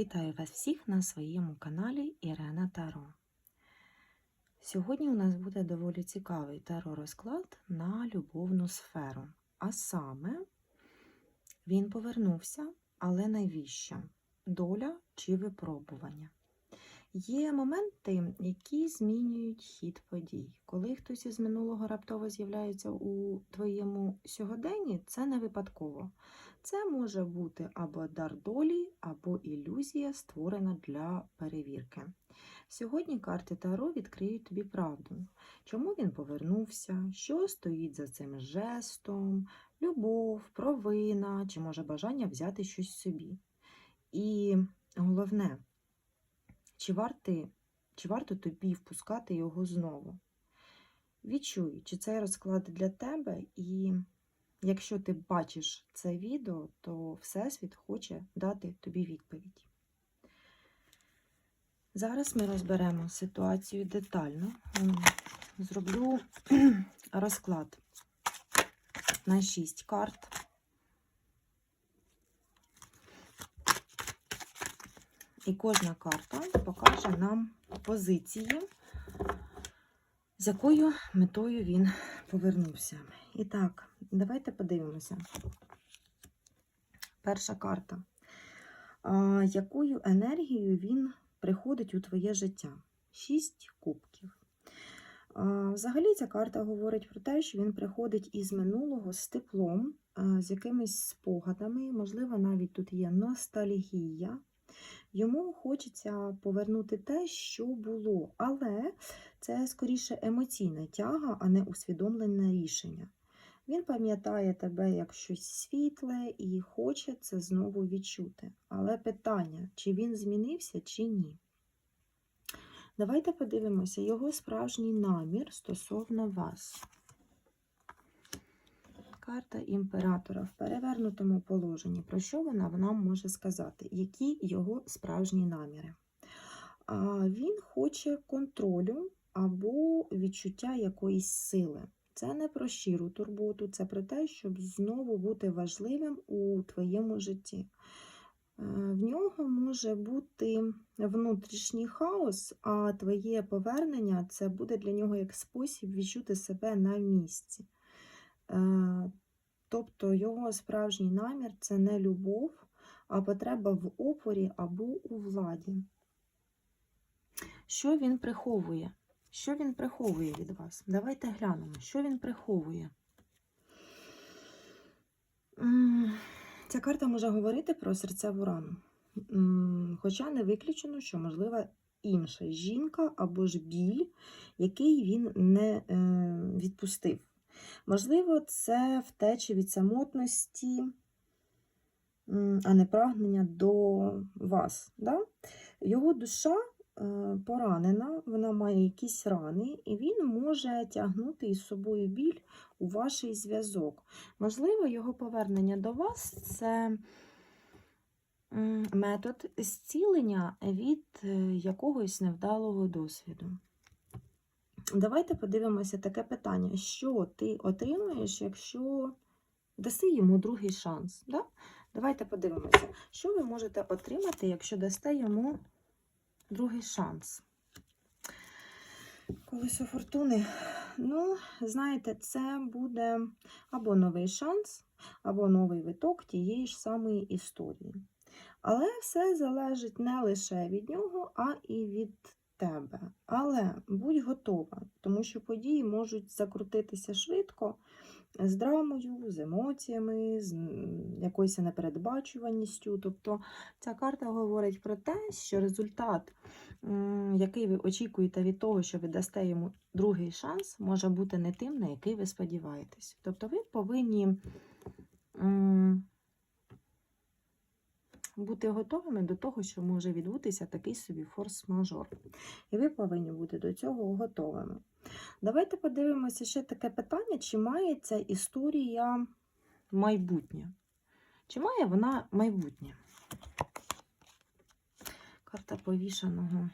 Вітаю вас всіх на своєму каналі Ірена Таро. Сьогодні у нас буде доволі цікавий таро-розклад на любовну сферу. А саме він повернувся, але навіщо? Доля чи випробування? Є моменти, які змінюють хід подій. Коли хтось із минулого раптово з'являється у твоєму сьогоденні, це не випадково. Це може бути або дар долі, або ілюзія, створена для перевірки. Сьогодні карти Таро відкриють тобі правду, чому він повернувся, що стоїть за цим жестом, любов, провина чи може бажання взяти щось собі. І головне, чи, варти, чи варто тобі впускати його знову? Відчуй, чи цей розклад для тебе, і якщо ти бачиш це відео, то Всесвіт хоче дати тобі відповідь. Зараз ми розберемо ситуацію детально. Зроблю розклад на 6 карт. І кожна карта покаже нам позиції, з якою метою він повернувся. І так, давайте подивимося. Перша карта. А, якою енергією він приходить у твоє життя? Шість кубків. А, Взагалі ця карта говорить про те, що він приходить із минулого з теплом, з якимись спогадами, можливо, навіть тут є ностальгія. Йому хочеться повернути те, що було, але це скоріше емоційна тяга, а не усвідомлене рішення. Він пам'ятає тебе як щось світле і хоче це знову відчути. Але питання, чи він змінився, чи ні. Давайте подивимося його справжній намір стосовно вас. Карта імператора в перевернутому положенні. Про що вона нам може сказати? Які його справжні наміри? Він хоче контролю або відчуття якоїсь сили. Це не про щиру турботу, це про те, щоб знову бути важливим у твоєму житті. Е, В нього може бути внутрішній хаос, а твоє повернення це буде для нього як спосіб відчути себе на місці. Тобто його справжній намір це не любов, а потреба в опорі або у владі. Що він приховує? Що він приховує від вас? Давайте глянемо, що він приховує. Ця карта може говорити про серцеву рану. Хоча не виключено, що можлива інша жінка або ж біль, який він не е, відпустив. Можливо, це втеча від самотності, а не прагнення до вас. Да? Його душа е, поранена, вона має якісь рани, і він може тягнути із собою біль у ваш зв'язок. Можливо, його повернення до вас це метод зцілення від е, якогось невдалого досвіду. Давайте подивимося таке питання: що ти отримуєш, якщо даси йому другий шанс? Да? Давайте подивимося, що ви можете отримати, якщо дасте йому другий шанс. Колесо фортуни. Ну, знаєте, це буде або новий шанс, або новий виток тієї ж самої історії. Але все залежить не лише від нього, а і від тебе. Але будь готова, тому що події можуть закрутитися швидко з драмою, з емоціями, з якоюсь непередбачуваністю. Тобто ця карта говорить про те, що результат, який ви очікуєте від того, що ви дасте йому другий шанс, може бути не тим, на який ви сподіваєтесь. Тобто ви повинні. Бути готовими до того, що може відбутися такий собі форс-мажор. І ви повинні бути до цього готовими. Давайте подивимося ще таке питання, чи має ця історія майбутнє? Чи має вона майбутнє? Карта повішаного.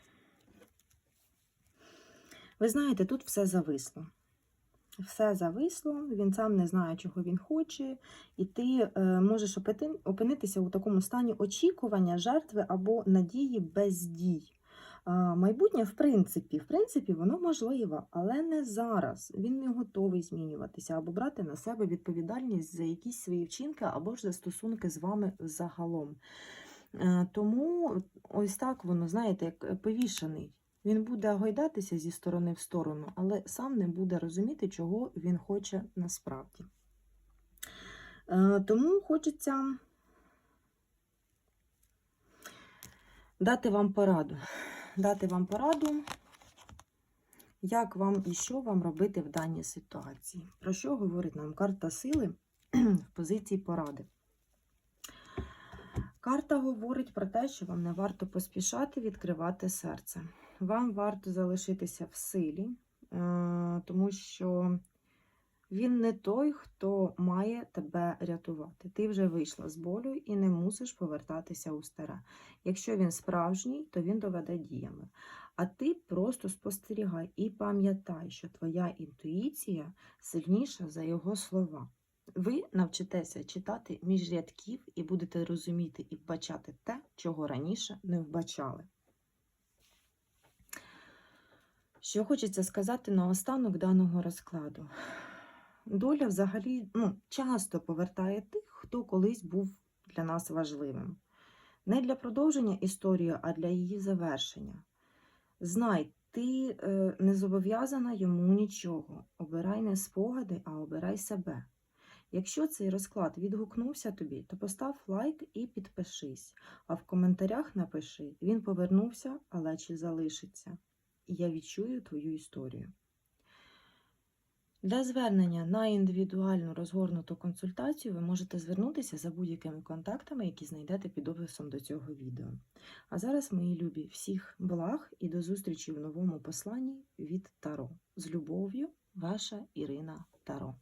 Ви знаєте, тут все зависло. Все зависло, він сам не знає, чого він хоче, і ти е, можеш опинитися у такому стані очікування, жертви або надії без дій. Майбутнє, в принципі, в принципі, воно можливе, але не зараз. Він не готовий змінюватися або брати на себе відповідальність за якісь свої вчинки або ж за стосунки з вами загалом. Е, Тому ось так воно, знаєте, як повішений. Він буде гойдатися зі сторони в сторону, але сам не буде розуміти, чого він хоче насправді. Е, Тому хочеться дати вам пораду. Дати вам пораду, як вам і що вам робити в даній ситуації. Про що говорить нам карта сили в позиції поради? Карта говорить про те, що вам не варто поспішати відкривати серце. Вам варто залишитися в силі, е, тому що він не той, хто має тебе рятувати. Ти вже вийшла з болю і не мусиш повертатися у старе. Якщо він справжній, то він доведе діями. А ти просто спостерігай і пам'ятай, що твоя інтуїція сильніша за його слова. Ви навчитеся читати між рядків і будете розуміти і вбачати те, чого раніше не вбачали. Що хочеться сказати наостанок даного розкладу. Доля взагалі ну, часто повертає тих, хто колись був для нас важливим. Не для продовження історії, а для її завершення. Знай, ти е, не зобов'язана йому нічого. Обирай не спогади, а обирай себе. Якщо цей розклад відгукнувся тобі, то постав лайк і підпишись, а в коментарях напиши: він повернувся, але чи залишиться. Я відчую твою історію. Для звернення на індивідуальну розгорнуту консультацію ви можете звернутися за будь-якими контактами, які знайдете під описом до цього відео. А зараз, мої любі, всіх благ і до зустрічі в новому посланні від Таро. З любов'ю, ваша Ірина Таро.